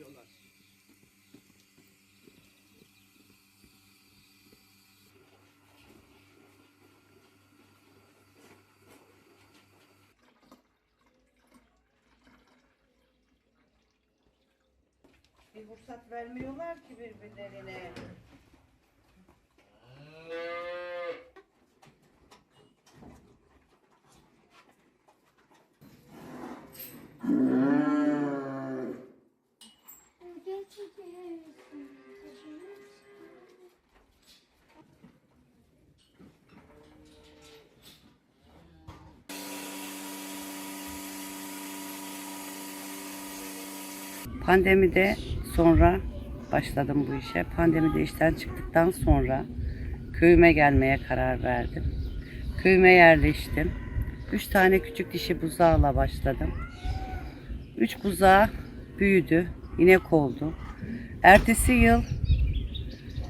veriyorlar. Bir fırsat vermiyorlar ki birbirlerine. Pandemide sonra başladım bu işe. Pandemide işten çıktıktan sonra köyüme gelmeye karar verdim. Köyüme yerleştim. Üç tane küçük dişi buzağla başladım. Üç buzağı büyüdü, inek oldu. Ertesi yıl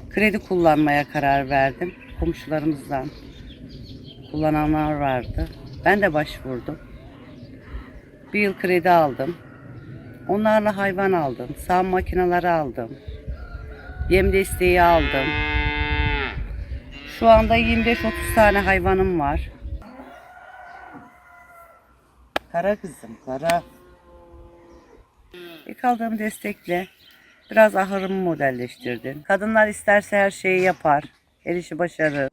kredi kullanmaya karar verdim. Komşularımızdan kullananlar vardı. Ben de başvurdum. Bir yıl kredi aldım. Onlarla hayvan aldım. Sağım makineleri aldım. Yem desteği aldım. Şu anda 25-30 tane hayvanım var. Kara kızım, kara. İlk aldığım destekle biraz ahırımı modelleştirdim. Kadınlar isterse her şeyi yapar. El işi başarır.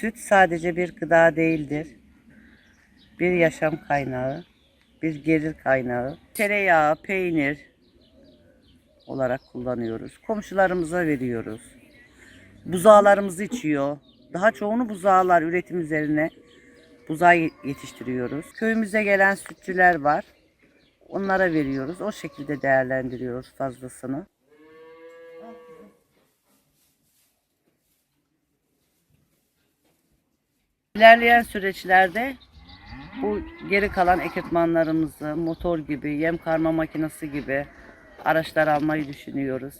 Süt sadece bir gıda değildir bir yaşam kaynağı, bir gelir kaynağı. Tereyağı, peynir olarak kullanıyoruz. Komşularımıza veriyoruz. Buzağlarımız içiyor. Daha çoğunu buzağlar üretim üzerine buzağı yetiştiriyoruz. Köyümüze gelen sütçüler var. Onlara veriyoruz. O şekilde değerlendiriyoruz fazlasını. İlerleyen süreçlerde bu geri kalan ekipmanlarımızı motor gibi, yem karma makinesi gibi araçlar almayı düşünüyoruz.